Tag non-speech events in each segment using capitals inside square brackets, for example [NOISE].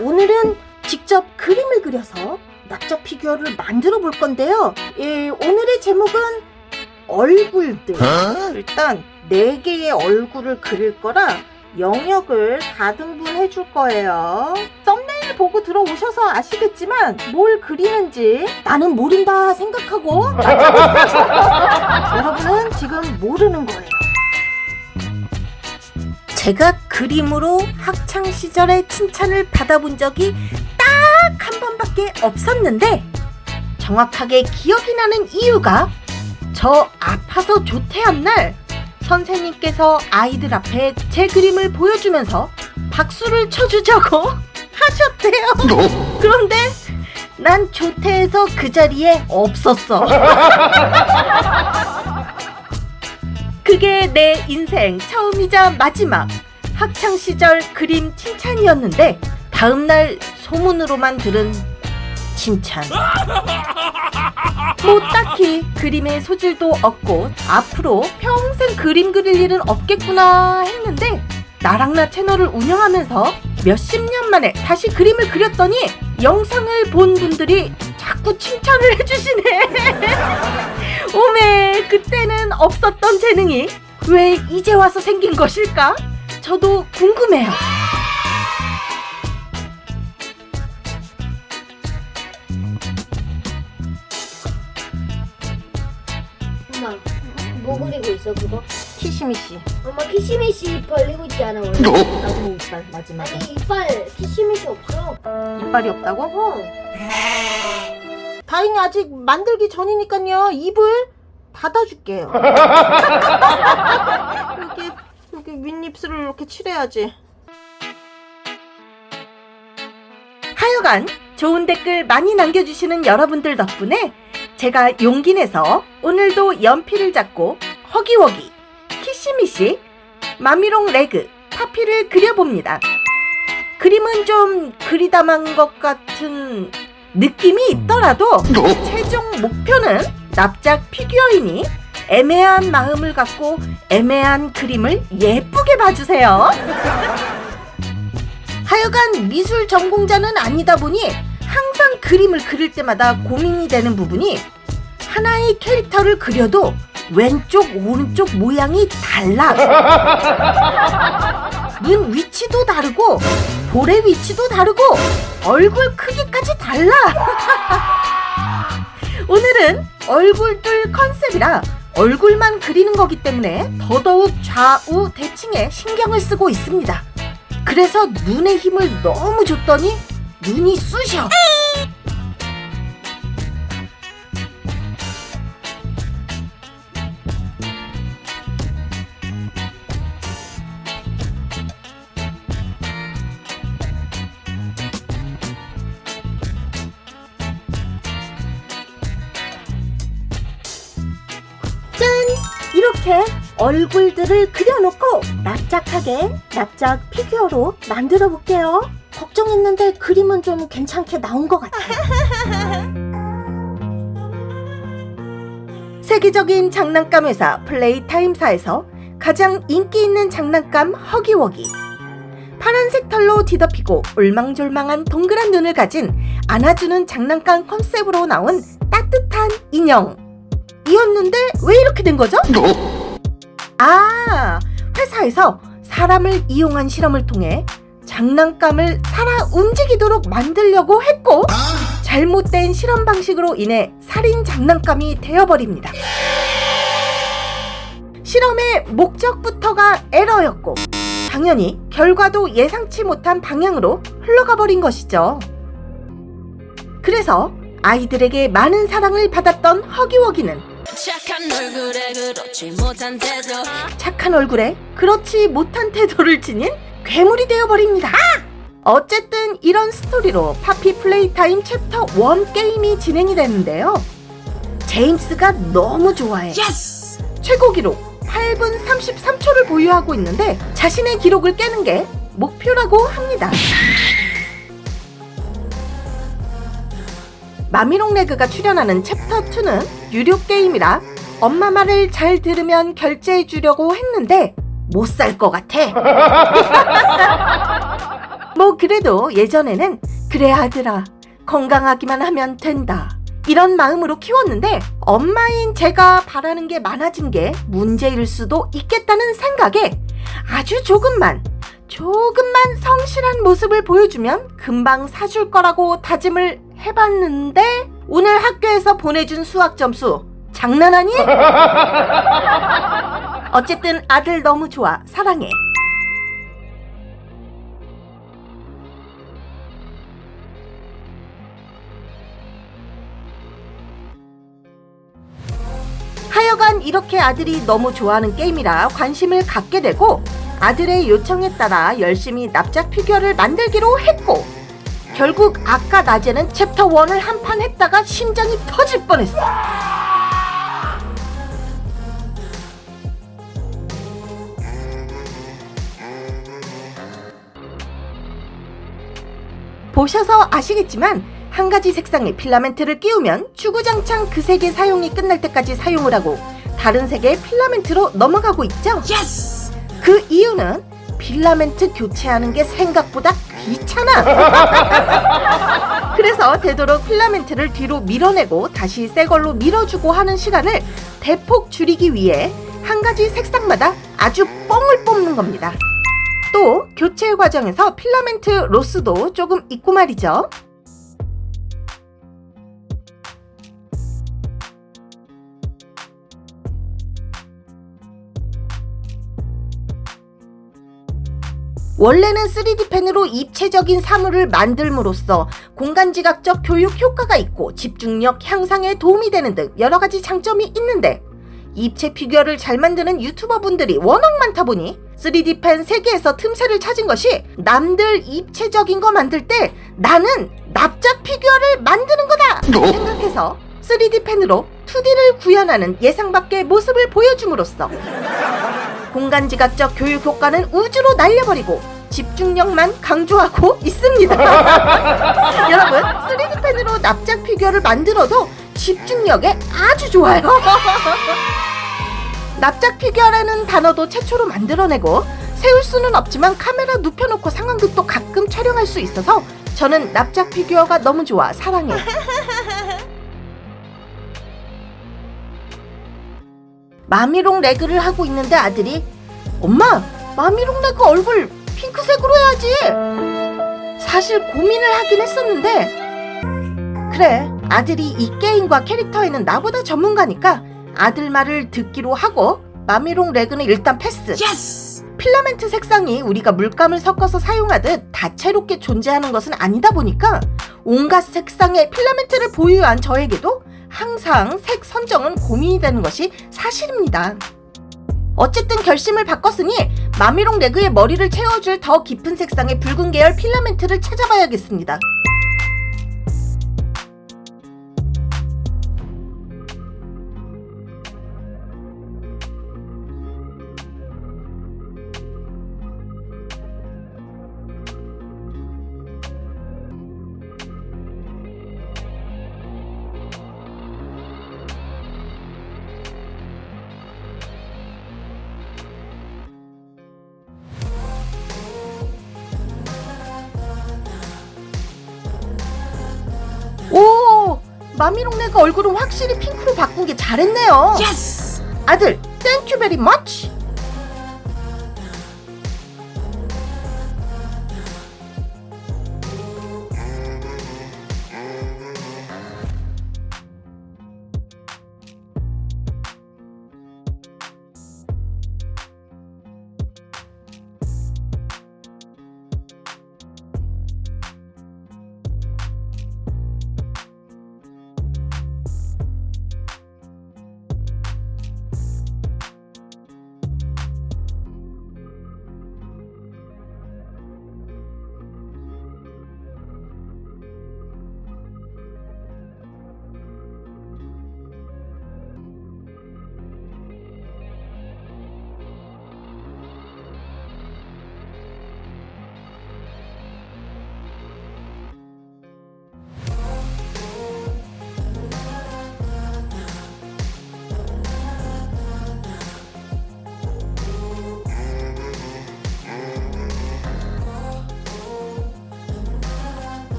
오늘은 직접 그림을 그려서 납작 피규어를 만들어 볼 건데요. 예, 오늘의 제목은 얼굴들. 일단 네 개의 얼굴을 그릴 거라 영역을 4등분 해줄 거예요. 썸네일 보고 들어오셔서 아시겠지만 뭘 그리는지 나는 모른다 생각하고 [LAUGHS] 여러분은 지금 모르는 거예요. 제가 그림으로 학창 시절에 칭찬을 받아본 적이 딱 한 번밖에 없었는데 정확하게 기억이 나는 이유가 저 아파서 조퇴한 날 선생님께서 아이들 앞에 제 그림을 보여주면서 박수를 쳐주자고 [LAUGHS] 하셨대요. 그런데 난 조퇴해서 그 자리에 없었어. [LAUGHS] 그게 내 인생 처음이자 마지막 학창 시절 그림 칭찬이었는데 다음날 소문으로만 들은 칭찬. 뭐 딱히 그림의 소질도 없고 앞으로 평생 그림 그릴 일은 없겠구나 했는데 나랑나 채널을 운영하면서 몇십 년 만에 다시 그림을 그렸더니 영상을 본 분들이 자꾸 칭찬을 해주시네. [LAUGHS] 오메 그때는 없었던 재능이 왜 이제 와서 생긴 것일까? 저도 궁금해요. 엄마 뭐 그리고 있어 그거? 키시미시. 엄마 키시미시 벌리고 있지 않아 원래? 나중에 이빨 마지막에. 아니 이빨 키시미시 없어 이빨이 없다고? 어 다행히 아직 만들기 전이니까요. 입을 닫아줄게요. [LAUGHS] 여기 여기 윗입술을 이렇게 칠해야지. 하여간 좋은 댓글 많이 남겨주시는 여러분들 덕분에 제가 용기 내서 오늘도 연필을 잡고 허기허기, 키시미시, 마미롱 레그, 파피를 그려봅니다. 그림은 좀 그리다만 것 같은 느낌이 있더라도 최종 목표는 납작 피규어이니 애매한 마음을 갖고 애매한 그림을 예쁘게 봐주세요. [LAUGHS] 하여간 미술 전공자는 아니다 보니 항상 그림을 그릴 때마다 고민이 되는 부분이 하나의 캐릭터를 그려도 왼쪽 오른쪽 모양이 달라. [LAUGHS] 눈 위치도 다르고 볼의 위치도 다르고 얼굴 크기까지 달라. [LAUGHS] 오늘은 얼굴들 컨셉이라 얼굴만 그리는 거기 때문에 더더욱 좌우 대칭에 신경을 쓰고 있습니다. 그래서 눈에 힘을 너무 줬더니 눈이 쑤셔. 이렇게 얼굴들을 그려놓고 납작하게 납작 피규어로 만들어 볼게요. 걱정했는데 그림은 좀 괜찮게 나온 것 같아요. [LAUGHS] 세계적인 장난감 회사 플레이타임사에서 가장 인기 있는 장난감 허기워기. 파란색 털로 뒤덮이고 울망졸망한 동그란 눈을 가진 안아주는 장난감 컨셉으로 나온 따뜻한 인형. 이었는데 왜 이렇게 된 거죠? 아, 회사에서 사람을 이용한 실험을 통해 장난감을 살아 움직이도록 만들려고 했고 잘못된 실험 방식으로 인해 살인 장난감이 되어버립니다. 실험의 목적부터가 에러였고 당연히 결과도 예상치 못한 방향으로 흘러가 버린 것이죠. 그래서 아이들에게 많은 사랑을 받았던 허기워기는 착한 얼굴에 그렇지 못한 태도 착한 얼굴에 그렇지 못한 태도를 지닌 괴물이 되어버립니다. 어쨌든 이런 스토리로 파피 플레이타임 챕터 1 게임이 진행이 됐는데요. 제임스가 너무 좋아해. 최고 기록 8분 33초를 보유하고 있는데 자신의 기록을 깨는 게 목표라고 합니다. 마미롱 레그가 출연하는 챕터 2는 유료 게임이라 엄마 말을 잘 들으면 결제해 주려고 했는데 못 살 것 같아. [LAUGHS] 뭐 그래도 예전에는 그래 아들아 건강하기만 하면 된다 이런 마음으로 키웠는데 엄마인 제가 바라는 게 많아진 게 문제일 수도 있겠다는 생각에 아주 조금만 조금만 성실한 모습을 보여주면 금방 사줄 거라고 다짐을 해봤는데 오늘 학교에서 보내준 수학 점수. 장난하니? [LAUGHS] 어쨌든 아들 너무 좋아. 사랑해. 하여간 이렇게 아들이 너무 좋아하는 게임이라 관심을 갖게 되고 아들의 요청에 따라 열심히 납작 피규어를 만들기로 했고 결국 아까 낮에는 챕터 1을 한 판 했다가 심장이 터질 뻔했어. 보셔서 아시겠지만 한 가지 색상의 필라멘트를 끼우면 주구장창 그 색의 사용이 끝날 때까지 사용을 하고 다른 색의 필라멘트로 넘어가고 있죠. 그 이유는 필라멘트 교체하는 게 생각보다 귀찮아. [LAUGHS] 그래서 되도록 필라멘트를 뒤로 밀어내고 다시 새 걸로 밀어주고 하는 시간을 대폭 줄이기 위해 한 가지 색상마다 아주 뻥을 뽑는 겁니다. 또 교체 과정에서 필라멘트 로스도 조금 있고 말이죠. 원래는 3D 펜으로 입체적인 사물을 만들므로써 공간지각적 교육 효과가 있고 집중력 향상에 도움이 되는 등 여러 가지 장점이 있는데 입체 피규어를 잘 만드는 유튜버 분들이 워낙 많다 보니 3D 펜 세계에서 틈새를 찾은 것이 남들 입체적인 거 만들 때 나는 납작 피규어를 만드는 거다 생각해서 3D 펜으로 2D를 구현하는 예상 밖의 모습을 보여줌으로써 공간지각적 교육 효과는 우주로 날려버리고 집중력만 강조하고 있습니다. [LAUGHS] 여러분, 3D 펜으로 납작 피규어를 만들어도 집중력에 아주 좋아요. [LAUGHS] 납작 피규어라는 단어도 최초로 만들어내고 세울 수는 없지만 카메라 눕혀놓고 상황극도 가끔 촬영할 수 있어서 저는 납작 피규어가 너무 좋아 사랑해. [LAUGHS] 마미롱 레그를 하고 있는데 아들이 엄마 마미롱 레그 얼굴 핑크색으로 해야지. 사실 고민을 하긴 했었는데. 그래 아들이 이 게임과 캐릭터에는 나보다 전문가니까 아들 말을 듣기로 하고 마미롱 레그는 일단 패스. 필라멘트 색상이 우리가 물감을 섞어서 사용하듯 다채롭게 존재하는 것은 아니다 보니까 온갖 색상의 필라멘트를 보유한 저에게도 항상 색 선정은 고민이 되는 것이 사실입니다. 어쨌든 결심을 바꿨으니 마미롱 레그의 머리를 채워줄 더 깊은 색상의 붉은 계열 필라멘트를 찾아봐야겠습니다. 마미롱 레그 얼굴은 확실히 핑크로 바꾼 게 잘했네요. 아들, 땡큐 베리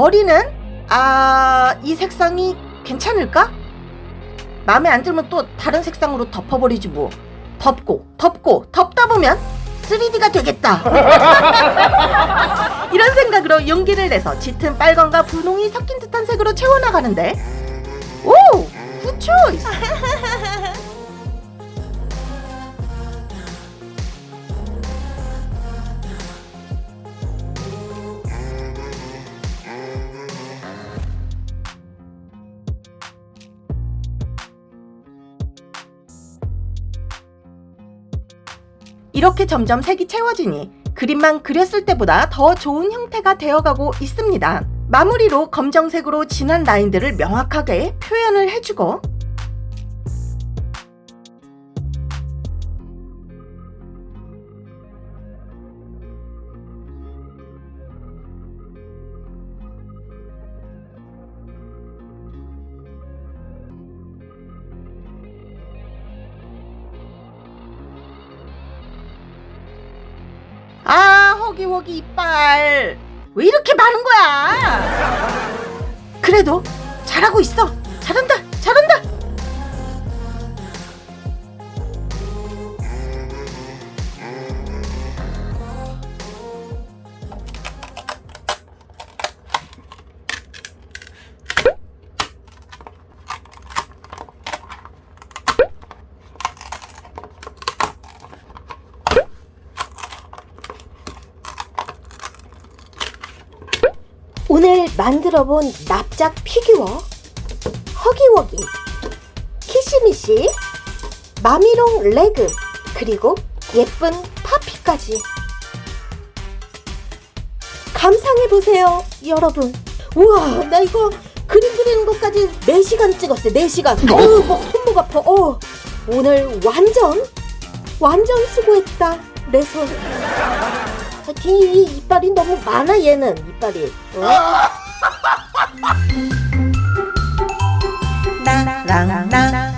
머리는 아, 이 색상이 괜찮을까? 마음에 안 들면 또 다른 색상으로 덮어버리지 뭐. 덮고 덮고 덮다 보면 3D가 되겠다. [LAUGHS] 이런 생각으로 용기를 내서 짙은 빨강과 분홍이 섞인 듯한 색으로 채워나가는데 오! 굿 초이스! 이렇게 점점 색이 채워지니 그림만 그렸을 때보다 더 좋은 형태가 되어가고 있습니다. 마무리로 검정색으로 진한 라인들을 명확하게 표현을 해주고 아 허기허기 이빨. 왜 이렇게 많은 거야? 그래도 잘하고 있어. 잘한다 오늘 만들어 본 납작 피규어 허기워기 키시미시 마미롱 레그 그리고 예쁜 파피까지. 감상해 보세요 여러분. 우와 나 이거 그림 그리는 것까지 4시간 찍었어요 4시간. 어우 목 손목 아파. 어 오늘 완전 완전 수고했다 내손 이 이빨이 너무 많아 얘는. 이빨이. 어? 나랑 나